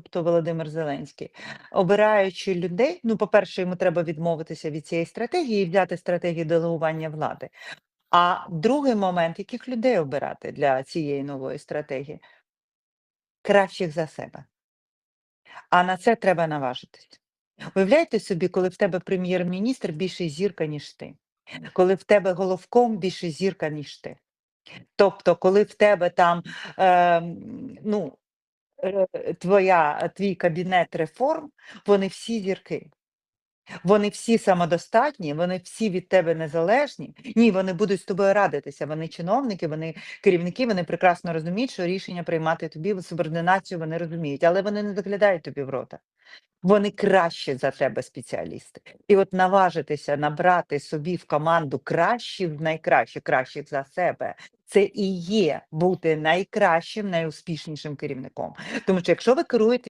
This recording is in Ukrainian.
тобто Володимир Зеленський, обираючи людей, ну, по-перше, йому треба відмовитися від цієї стратегії і взяти стратегію делегування влади. А другий момент, яких людей обирати для цієї нової стратегії? Кращих за себе. А на це треба наважитись. Уявляєте собі, коли в тебе прем'єр-міністр більше зірка, ніж ти, коли в тебе головком більше зірка, ніж ти. Тобто, коли в тебе там е, ну, твоя, твій кабінет реформ, вони всі зірки. Вони всі самодостатні, вони всі від тебе незалежні. Ні, вони будуть з тобою радитися. Вони чиновники, вони керівники, вони прекрасно розуміють, що рішення приймати тобі субординацію вони розуміють, але вони не заглядають тобі в рота. Вони кращі за тебе спеціалісти. І от наважитися набрати собі в команду кращих, найкращих, кращих за себе. Це і є бути найкращим, найуспішнішим керівником. Тому що якщо ви керуєте